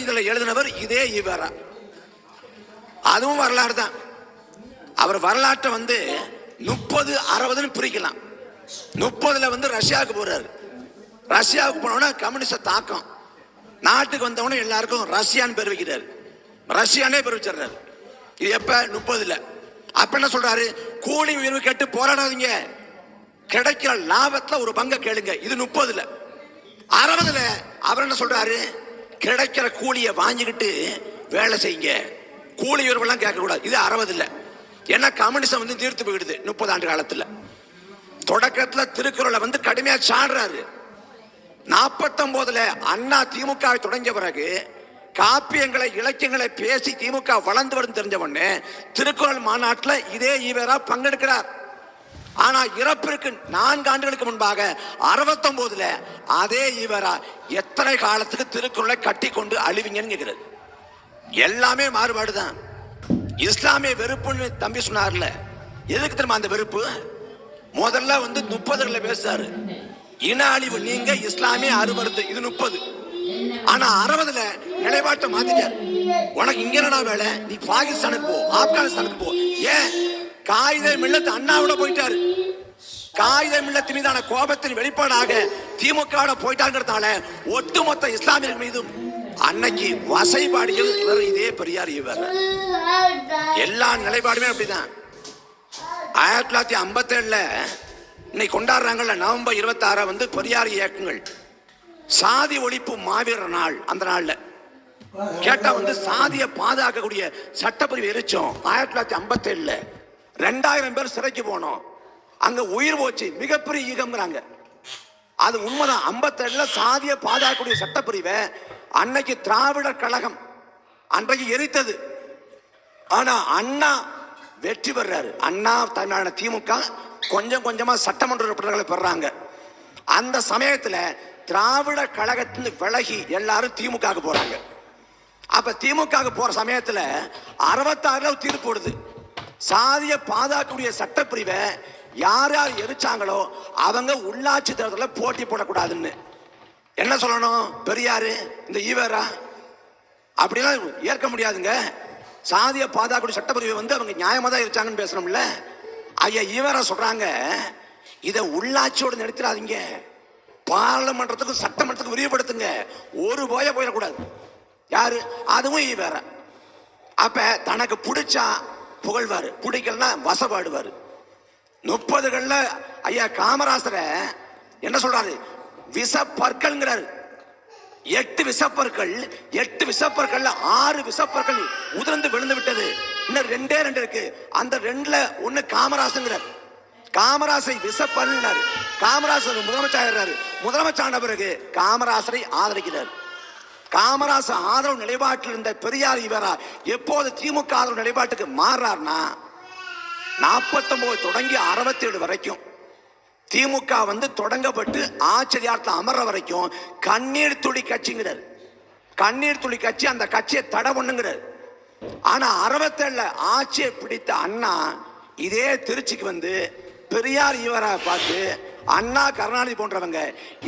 இதில் எழுதினவர் இதே ஈவேரா அதுவும் வரலாறு தான். அவர் வரலாற்றை வந்து முப்பது அறுபதுன்னு பிரிக்கலாம். முப்பதுல வந்து ரஷ்யாவுக்கு போறாரு. ரஷ்யாவுக்கு போனோன்னா கம்யூனிஸ்ட தாக்கம். நாட்டுக்கு வந்தவொடனே எல்லாருக்கும் ரஷ்யான்னு பேர் வைக்கிறாரு. ரஷ்யானே பேர் வச்சிடுறாரு. இது எப்ப? முப்பதுல. அப்ப என்ன சொல்றாரு? கூலி உயர்வு கேட்டு போராடாதீங்க. கிடைக்கிற லாபத்துல ஒரு பங்கை கேளுங்க. இது முப்பதுல. அறுபதுல அவர் என்ன சொல்றாரு? கிடைக்கிற கூலியை வாங்கிக்கிட்டு வேலை செய்யுங்க. கூலி உயர்வெல்லாம் கேட்கக்கூடாது. இது அறுபது இல்லை ஏன்னா கம்யூனிசம் வந்து தீர்த்து போயிடுது முப்பது ஆண்டு காலத்தில். தொடக்கத்தில் திருக்குறளை வந்து கடுமையாக சாடுறாரு. நாற்பத்தொம்போதில் அண்ணா திமுக தொடங்கிய பிறகு காப்பியங்களை இலக்கியங்களை பேசி திமுக வளர்ந்து வரும் தெரிஞ்ச உடனே திருக்குறள் மாநாட்டில் இதே ஈவராக பங்கெடுக்கிறார். ஆனா இறப்பிற்கு நான்கு ஆண்டுகளுக்கு முன்பாக அறுபத்தொன்பதுல அதே இவரா எத்தனை காலத்துக்கு திருக்குறளை கட்டி கொண்டு அழிவிங்கன்னு கேட்கிறது எல்லாமே மாறுபாடுதான். இஸ்லாமிய வெறுப்புன்னு தம்பி சொன்னார்ல. எதுக்கு தெரியுமா அந்த வெறுப்பு? முதல்ல வந்து முப்பதுல பேசுறாரு. இன அழிவு நீங்க இஸ்லாமிய அறுபடுத்து இது முப்பது. ஆனா அறுபதுல நிலைப்பாட்டை மாத்திட்டார். உனக்கு இங்க என்னடா வேலை? நீ பாகிஸ்தானுக்கு போ ஆப்கானிஸ்தானுக்கு போ. ஏன்? காகித மில்லத்து அண்ணாவோட போயிட்டாரு. காகித மில்லத்து மீதான கோபத்தின் வெளிப்பாடாக திமுக போயிட்டாங்கிறதுனால ஒட்டுமொத்த இஸ்லாமியர்கள் மீதும் அன்னைக்கு வசைபாடியில் இதே பெரியார் இவர். எல்லா நிலைப்பாடுமே அப்படிதான். ஆயிரத்தி தொள்ளாயிரத்தி ஐம்பத்தி ஏழுல இன்னைக்கு கொண்டாடுறாங்கல்ல நவம்பர் இருபத்தி வந்து பெரியார் இயக்கங்கள். சாதி ஒழிப்பு மாவீரர் நாள் அந்த நாள்ல. கேட்டா வந்து சாதியை பாதுகாக்கக்கூடிய சட்டப்பிரிவு எரிச்சோம். ஆயிரத்தி தொள்ளாயிரத்தி ஐம்பத்தி ஏழுல ரெண்டாயிரம் பேர் சிறைக்கு போனோம். அங்க உயிர் போச்சு. மிகப்பெரிய ஈகம்ங்கிறாங்க அது உண்மைதான். ஐம்பத்தேழுல சாதியை பாதுகாக்கக்கூடிய சட்டப்பிரிவை அன்னைக்கு திராவிடர் கழகம் அன்றைக்கு எரித்தது. ஆனா அண்ணா வெற்றி பெறாரு. அண்ணா தமிழான திமுக கொஞ்சம் கொஞ்சமா சட்டமன்ற உறுப்பினர்களை பெறாங்க. அந்த சமயத்துல திராவிட கழகத்திலிருந்து விலகி எல்லாரும் திமுக போறாங்க. அப்ப திமுக போற சமயத்துல அறுபத்தாறுல தீர்ப்பு போடுது. சாதிய பாதுகாக்கக்கூடிய சட்டப்பிரிவை யார் யார் எரிச்சாங்களோ அவங்க உள்ளாட்சி தேர்தலில் போட்டி போடக்கூடாதுன்னு. என்ன சொல்லணும்? பெரியார் இந்த ஈவேரா? அப்படிலாம் ஏற்க முடியாதுங்க. சாதிய பாதுகாக்கூடிய சட்டப்பிரிவை வந்து அவங்க நியாயமாக தான் இருச்சாங்கன்னு பேசணும்ல ஐயா ஈவேரா சொல்கிறாங்க இதை உள்ளாட்சியோடு நடத்திடாதீங்க பாராளுமன்றத்துக்கும் சட்டமன்றத்துக்கும் விரிவுபடுத்துங்க. ஒரு போய போயிடக்கூடாது. யாரு? அதுவும் ஈவேரா. அப்போ தனக்கு பிடிச்சா புகழ்வார். பிடிக்கலன்னா வசப்பாடுவார். முப்பதுகள்ல ஐயா காமராசரை என்ன சொல்றாரு? விஷ பற்கள்ங்கிறாரு எட்டு விசப்பற்கள் எட்டு விசப்பற்கள்ல ஆறு விசப்பற்கள் உதிர்ந்து விழுந்து விட்டது. இன்னும் ரெண்டே ரெண்டு இருக்கு. அந்த ரெண்டுல ஒண்ணு காமராசுங்கிறார் காமராசை விசப்பன்னாரு காமராசர் முதலமைச்சர் முதலமைச்சர் பிறகு காமராசரை ஆதரிக்கிறார். காமராசர் ஆதரவு நிலைப்பாட்டில் இருந்த பெரியார் இவரா? எப்போது திமுக ஆதரவு நிலைப்பாட்டுக்கு மாறுறாருன்னா நாற்பத்தொம்போது தொடங்கி அறுபத்தேழு வரைக்கும். திமுக வந்து தொடங்கப்பட்டு ஆச்சரியார்த்தம் அமர்ற வரைக்கும் கண்ணீர் துளி கட்சிங்கிறார். கண்ணீர் துளி கட்சி அந்த கட்சியை தடை பண்ணுங்கிறார் ஆனா அறுபத்தேழுல ஆட்சியை பிடித்த அண்ணா இதே திருச்சிக்கு வந்து பெரியார் இவரை பார்த்து அண்ணா கருணாநிதி போன்றவங்க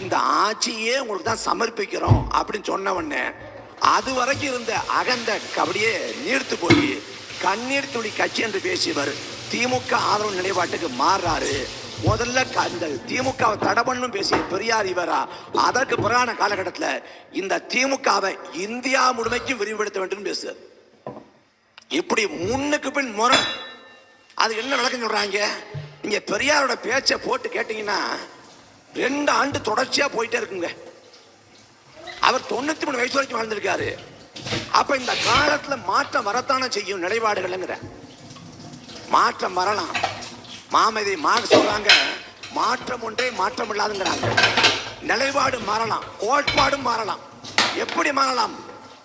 இந்த ஆட்சியே உங்களுக்கு தான் சமர்ப்பிக்கிறோம் அப்படின்னு சொன்ன உடனே அது வரைக்கும் இருந்த அகந்த கபடியே நீர்த்து போய் கண்ணீர் துளி கட்சி என்று பேசியவர். திமுக ஆதரவு நிலைப்பாட்டுக்கு மாறுறாரு. முதல்ல க- இந்த திமுகவை தடை பண்ணும் பேசிய பெரியார் இவரா. அதற்கு பிறகான காலகட்டத்தில் இந்த திமுகவை இந்தியா முழுமைக்கு விரிவுபடுத்த வேண்டும் பேசுறாரு. இப்படி முன்னுக்கு பின் முரண். அது என்ன நடக்குன்னு சொல்றாங்க? நீங்க பெரியாரோட பேச்சை போட்டு கேட்டீங்கன்னா ரெண்டு ஆண்டு தொடர்ச்சியா போயிட்டே இருக்குங்க. அவர் தொண்ணூத்தி மூணு வயசு வரைக்கும் வாழ்ந்திருக்காரு. அப்ப இந்த காலத்துல மாற்றம் வரத்தானே செய்யும் நிலைப்பாடுகள்ங்கிற மாற்றம் வரலாம். மாமதி மார்க் சொல்றாங்க. மாற்றம் ஒன்றே மாற்றம் இல்லாதுங்கிறாங்க. நிலைப்பாடு மாறலாம். கோட்பாடும் மாறலாம். எப்படி மாறலாம்?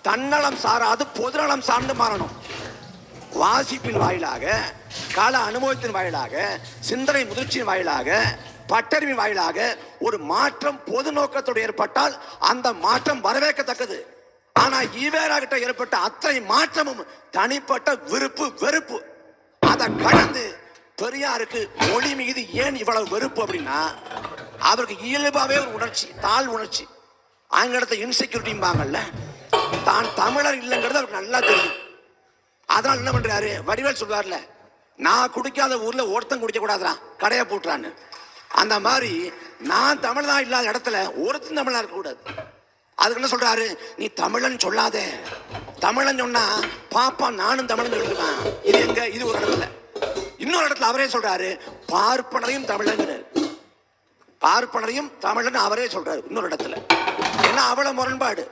தன்னலம் சாராது பொதுநலம் சார்ந்து மாறணும். வாசிப்பின் வாயிலாக கால அனுபவத்தின் வாயிலாக சிந்தனை முதிர்ச்சியின் வாயிலாக பட்டறிவின் வாயிலாக ஒரு மாற்றம் பொது நோக்கத்தோடு ஏற்பட்டால் அந்த மாற்றம் வரவேற்கத்தக்கது. ஆனால் ஈவேராகிட்ட ஏற்பட்ட அத்தனை மாற்றமும் தனிப்பட்ட விருப்பு வெறுப்பு. அதை கடந்து பெரியாருக்கு மொழி மீது ஏன் இவ்வளவு வெறுப்பு அப்படின்னா அவருக்கு இயல்பாவே ஒரு உணர்ச்சி தாழ் உணர்ச்சி. ஆங்கிலத்தை இன்செக்யூரிட்டிம்பாங்கல்ல தான் தமிழர் இல்லைங்கிறது அவருக்கு நல்லா தெரியும். அதனால் என்ன பண்றாரு? வடிவேல் சொல்வார்ல நான் குடிக்காத ஊர்ல ஒருத்தன் குடிக்க கூடாதுடா கடையை போட்டுறான்னு. அந்த மாதிரி நான் தமிழனா இல்லாத இடத்துல ஒருத்தன் தமிழா இருக்கக்கூடாது. அதுக்கு என்ன சொல்றாரு? நீ தமிழன் சொல்லாத. தமிழன் சொன்னா பாப்பா நானும் தமிழன் சொல்லுவேன் இது எங்க? இது ஒரு இடத்துல. இன்னொரு இடத்துல அவரே சொல்றாரு பார்ப்பனரையும் தமிழன் பார்ப்பனரையும் தமிழன் அவரே சொல்றாரு இன்னொரு இடத்துல. ஏன்னா அவ்வளவு முரண்பாடு.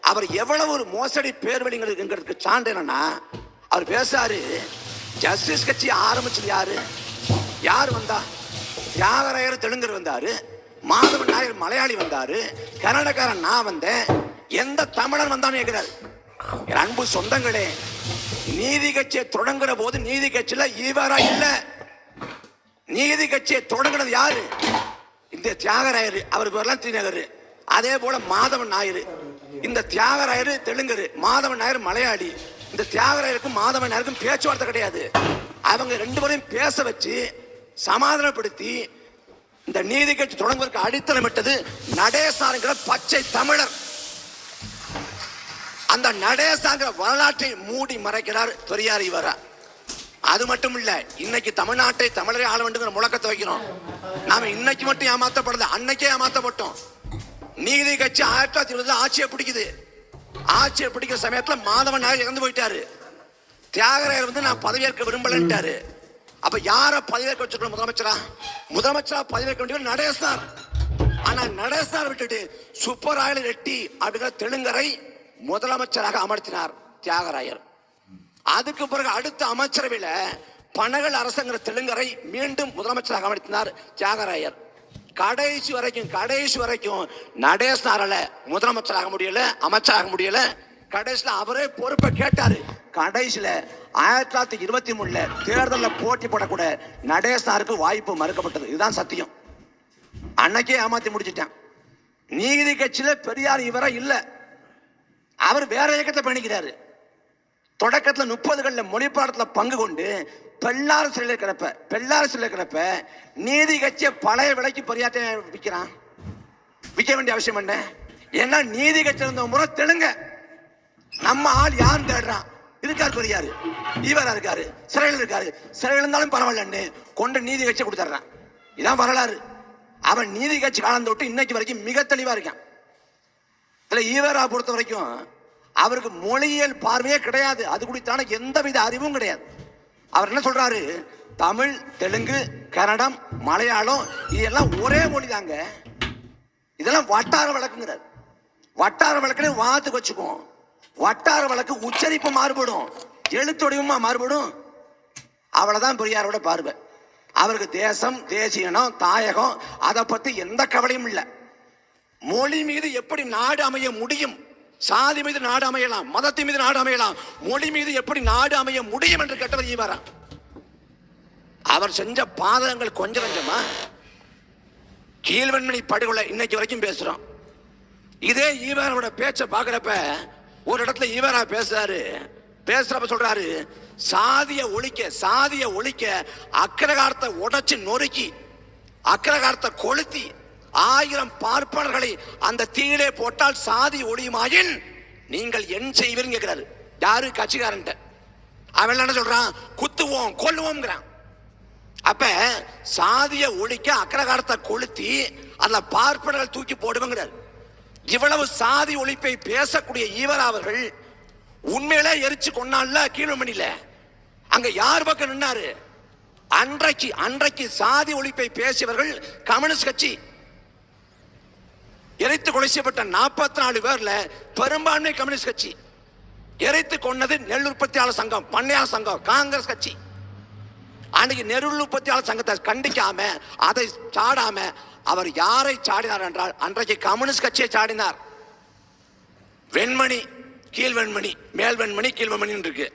அவர் எவ்வளவு ஒரு மோசடி பேர்வழிங்கிறதுக்கு சான்று என்னன்னா அவர் பேசாரு ஜஸ்டிஸ் கட்சி ஆரம்பிச்சது யாரு? யார் வந்தா? தியாகராயர் தெலுங்கர் வந்தாரு. மாதவன் நாயர் மலையாளி வந்தாரு கன்னடக்காரன் நான் வந்தேன். எந்த தமிழன் வந்தான்னு கேட்கிறார். என் அன்பு சொந்தங்களே நீதி கட்சியை தொடங்குற போது நீதி கட்சியில ஈவரா இல்ல. நீதி கட்சியை தொடங்குனது யாரு? இந்த தியாகராயர் அவர் பேர்லாம் தீநகர் அதே போல மாதவன் நாயர். இந்த தியாகராயர் தெலுங்கர் மாதவன் நாயர் மலையாளி. இந்த தியாகராயருக்கும் மாதவன் நாயருக்கும் பேச்சுவார்த்தை கிடையாது. அவங்க ரெண்டு பேரையும் பேச வச்சு சமாதானப்படுத்தி இந்த நீதி கட்சி தொடங்குவதற்கு அடித்தளமிட்டது நடேசாருங்கிற பச்சை தமிழர். அந்த நடேசாங்கிற வரலாற்றை மூடி மறைக்கிறார் பெரியார் இவர. அது மட்டும் இல்ல இன்னைக்கு தமிழ்நாட்டை தமிழரை ஆள வேண்டுங்கிற முழக்கத்தை வைக்கிறோம் நாம இன்னைக்கு மட்டும் ஏமாத்தப்படல அன்னைக்கே ஏமாத்தப்பட்டோம். நீதி கட்சி ஆயிரத்தி தொள்ளாயிரத்தி இருபதுல ஆட்சியை பிடிக்குது. ஆட்சியை பிடிக்கிற சமயத்துல மாதவன் நாயர் இறந்து போயிட்டாரு. தியாகராயர் வந்து நான் பதவியேற்க விரும்பலன்ட்டாரு. அப்ப யார பதவியேற்க வச்சிருக்கணும் முதலமைச்சரா? முதலமைச்சரா பதவியேற்க வேண்டியவர் நடேசனார் ஆனா நடேசனார் விட்டுட்டு சுப்பராயல் ரெட்டி அப்படிங்கிற தெலுங்கரை முதலமைச்சராக அமர்த்தினார் தியாகராயர். அதுக்கு பிறகு அடுத்த அமைச்சரவையில பனகல் அரசுங்கிற தெலுங்கரை மீண்டும் முதலமைச்சராக அமர்த்தினார் தியாகராயர். கடைசி வரைக்கும் கடைசி வரைக்கும் நடேசனாரால முதலமைச்சராக முடியல அமைச்சராக முடியல கடைசியில் அவரே பொறுப்பை கேட்டார். கடைசியில் ஆயிரத்தி தொள்ளாயிரத்தி இருபத்தி மூணில் தேர்தலில் போட்டி போடக்கூட நடேசனாருக்கு வாய்ப்பு மறுக்கப்பட்டது. இதுதான் சத்தியம். அன்னைக்கே ஏமாற்றி முடிச்சிட்டேன். நீதி கட்சியில் பெரியார் இவரா இல்லை. அவர் வேற இயக்கத்தை பண்ணிக்கிறாரு தொடக்கத்தில் முப்பதுகளில் மொழிப்பாடத்தில் பங்கு கொண்டு பெல்லாறு சிலையில் கிடப்ப பெல்லாறு சிலையில் கிடப்ப நீதி கட்சியை பழைய விலைக்கு பெரியாட்டை விற்கிறான். விற்க வேண்டிய அவசியம் என்ன? ஏன்னா நீதி கட்சி இருந்த முறை தெலுங்க. நம்ம ஆள் யார் தேடுறான் இருக்கார் பெரியாரு ஈவரா இருக்காரு. சிறையில் இருக்காரு. சிறையில் இருந்தாலும் பரவாயில்லன்னு கொண்டு நீதி கட்சி கொடுத்துட்றான் இதான் வரலாறு. அவன் நீதி கட்சி காலம் தொட்டு இன்னைக்கு வரைக்கும் மிக தெளிவா இருக்கான். இதுல ஈவரா பொறுத்த வரைக்கும் அவருக்கு மொழியியல் பார்வையே கிடையாது. அது குறித்தான எந்தவித அறிவும் கிடையாது. அவர் என்ன சொல்றாரு? தமிழ் தெலுங்கு கன்னடம் மலையாளம் இதெல்லாம் ஒரே மொழி தாங்க இதெல்லாம் வட்டார வழக்குங்கிறார். வட்டார வழக்குன்னு வாத்துக்கு வச்சுக்குவோம். வட்டார வழக்கு உச்சரிப்பு மாறுபடும். எழுத்தொடிவுமா மாறுபடும். அவ்வளவுதான் பெரியாரோட பார்வை. அவருக்கு தேசம் தேசியனம் தாயகம் அதை பத்தி எந்த கவலையும் இல்லை. மொழி மீது எப்படி நாடு அமைய முடியும்? சாதி மீது நாடு அமையலாம் மதத்தின் மீது நாடு அமையலாம். மொழி மீது எப்படி நாடு அமைய முடியும் என்று கேட்டவர் ஈவாரா அவர் செஞ்ச பாதகங்கள் கொஞ்சம் கொஞ்சமா கீழ்வன்மணி படுகொலை இன்னைக்கு வரைக்கும் பேசுறோம். இதே ஈவாரோட பேச்சை பார்க்குறப்ப ஒரு இடத்துல ஈவரா பேசுறாரு பேசுறப்ப சொல்றாரு சாதிய ஒழிக்க சாதிய ஒழிக்க அக்கிரகாரத்தை உடைச்சு நொறுக்கி அக்கிரகாரத்தை கொளுத்தி ஆயிரம் பார்ப்பனர்களை அந்த தீயிலே போட்டால் சாதி ஒழியுமாயின்? நீங்கள் என் செய்வீர்கள் கேட்கிறாரு யாரு? கட்சிக்காரன் அவன் என்ன சொல்றான்? குத்துவோம் கொல்லுவோம்ங்கிறான். அப்ப சாதிய ஒழிக்க அக்கிரகாரத்தை கொளுத்தி அதுல பார்ப்பனர்கள் தூக்கி போடுவோங்கிறார். இவ்வளவு சாதி ஒழிப்பை பேசக்கூடிய ஈவரா அவர்கள் உண்மையிலே எரிச்சு கொண்டான்ல கீழ்மணியில. அங்க யார் பக்கம் நின்னாரு? அன்றைக்கு அன்றைக்கு சாதி ஒழிப்பை பேசியவர்கள் கம்யூனிஸ்ட் கட்சி. எரித்து கொலை செய்யப்பட்ட நாற்பத்தி நாலு பேர்ல பெரும்பான்மை கம்யூனிஸ்ட் கட்சி. எரித்து கொன்னது நெல் உற்பத்தியாளர் சங்கம் பண்ணையாளர் சங்கம் காங்கிரஸ் கட்சி. அன்னைக்கு நெருள் உற்பத்தியாளர் சங்கத்தை கண்டிக்காம அதை சாடாம அவர் யாரை சாடினார் என்றால் அன்றைக்கு கம்யூனிஸ்ட் கட்சியை சாடினார். வெண்மணி கீழ் வெண்மணி மேல் வெண்மணி கீழ் வெண்மணி இருக்கு.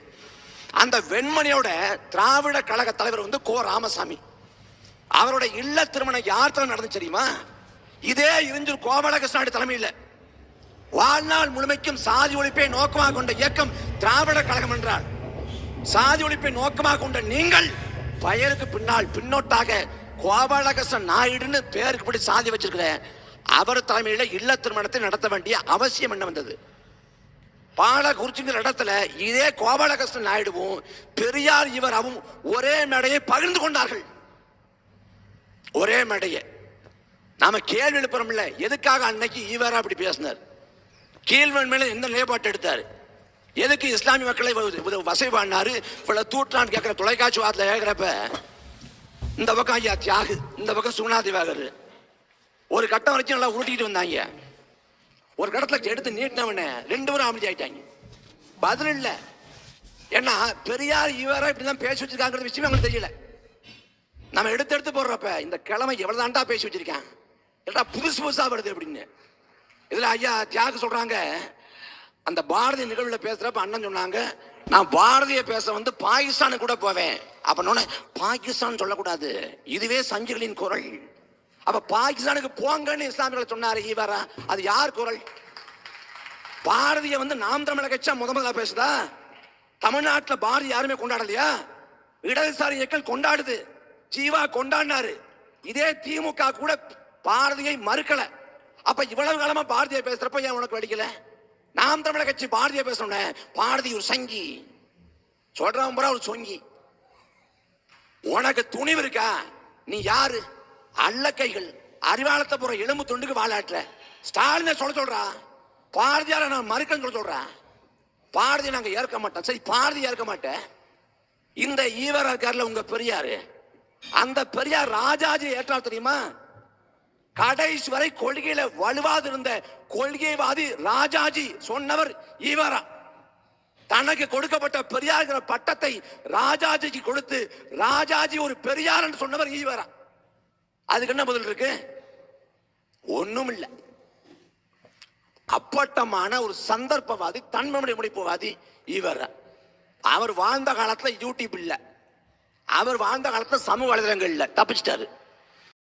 அந்த வெண்மணியோட திராவிட கழக தலைவர் வந்து கோ ராமசாமி. அவரோட இல்ல திருமணம் யார் தலைமை நடந்து தெரியுமா? இதே இருந்து கோபாலகிருஷ்ணாடி தலைமையில். வாழ்நாள் முழுமைக்கும் சாதி ஒழிப்பை நோக்கமாக கொண்ட இயக்கம் திராவிட கழகம் என்றால் சாதி ஒழிப்பை நோக்கமாக கொண்ட நீங்கள் பெயருக்கு பின்னால் பின்னோட்டாக கோபாலகிருஷ்ணன் நாயுடுன்னு பேருக்கு படி சாதி வச்சிருக்கிறேன். அவர் தலைமையில் இல்ல திருமணத்தை நடத்த வேண்டிய அவசியம் என்ன வந்தது? பாலகுறிச்சிங்கிற இடத்துல இதே கோபாலகிருஷ்ணன் நாயுடுவும் பெரியார் இவரவும் ஒரே மேடையை பகிர்ந்து கொண்டார்கள். ஒரே மேடையை. நாம கேள்வி எழுப்புறோம்ல எதுக்காக அன்னைக்கு ஈவரா அப்படி பேசினார்? கீழ்வன் மேல எந்த நிலைப்பாட்டு எடுத்தார்? எதுக்கு இஸ்லாமிய மக்களை வ- வ- இவ்வளவு தூற்றான்னு கேட்கிற தொலைக்காட்சி வார்த்தை கேட்கிறப்ப இந்த பக்கம் ஐயா தியாகு இந்த பக்கம் சுகுணா திவாகர் ஒரு கட்டம் வரைக்கும் நல்லா உருட்டிட்டு வந்தாங்க. ஒரு கட்டத்தில் எடுத்து நீட்டினவன ரெண்டு பேரும் அமைதி ஆயிட்டாங்க. பதில் இல்லை. ஏன்னா பெரியார் இவரா இப்படிதான் பேசி வச்சிருக்காங்கிற விஷயம் அவங்களுக்கு தெரியல. நம்ம எடுத்து எடுத்து போடுறப்ப இந்த கிழமை எவ்வளோ தாண்டா பேசி வச்சிருக்கேன்? ஏட்டா புதுசு புதுசாக வருது அப்படின்னு. இதில் ஐயா தியாகு சொல்கிறாங்க அந்த பாரதி நிகழ்வில் பேசுகிறப்ப அண்ணன் சொன்னாங்க நான் பாரதிய பேச வந்து பாகிஸ்தானுக்கு கூட போவேன். அப்ப பாகிஸ்தான் சொல்லக்கூடாது. இதுவே சஞ்சிகளின் குரல். அப்ப பாகிஸ்தானுக்கு போங்கன்னு இஸ்லாமியர்கள் சொன்னாரு ஈவரா அது யார் குரல்? பாரதிய வந்து நாம் தமிழக கட்சியா முத முதல்ல பேசுதா? தமிழ்நாட்டில் பாரதி யாருமே கொண்டாடலையா? இடதுசாரி இயக்கம் கொண்டாடுது. ஜீவா கொண்டாடினாரு. இதே திமுக கூட பாரதியை மறுக்கல. அப்ப இவ்வளவு காலமா பாரதியை பேசுறப்ப ஏன் உனக்கு வெடிக்கல? நாம் தமிழக கட்சி பாரதியை பேசணும் பாரதி ஒரு சங்கி. சொல்றவன் பூரா ஒரு சொங்கி. உனக்கு துணிவு இருக்கா? நீ யாரு? அல்லக்கைகள். அறிவாளத்தை போற எலும்பு துண்டுக்கு வாழாட்டுற. ஸ்டாலினை சொல்ல சொல்றா. பாரதியார நான் மறுக்கன்னு சொல்ல சொல்றா. பாரதி நாங்க ஏற்க மாட்டோம். சரி பாரதி ஏற்க மாட்டேன். இந்த ஈவரா இருக்கார்ல உங்க பெரியாரு. அந்த பெரியார் ராஜாஜி ஏற்றார் தெரியுமா? கடைசி வரை கொள்கையில வலுவாது இருந்த கொள்கைவாதி ராஜாஜி சொன்னவர் ஈவரா தனக்கு கொடுக்கப்பட்ட பெரியார் பட்டத்தை ராஜாஜிக்கு கொடுத்து ராஜாஜி ஒரு பெரியார் சொன்னவர் ஈவரா அதுக்கு என்ன பதில் இருக்கு? ஒண்ணும் இல்லை அப்பட்டமான ஒரு சந்தர்ப்பவாதி தன்மமுடைய முடிப்புவாதி இவர். அவர் வாழ்ந்த காலத்துல யூடியூப் இல்லை. அவர் வாழ்ந்த காலத்துல சமூக வலைதளங்கள் இல்லை. தப்பிச்சிட்டாரு.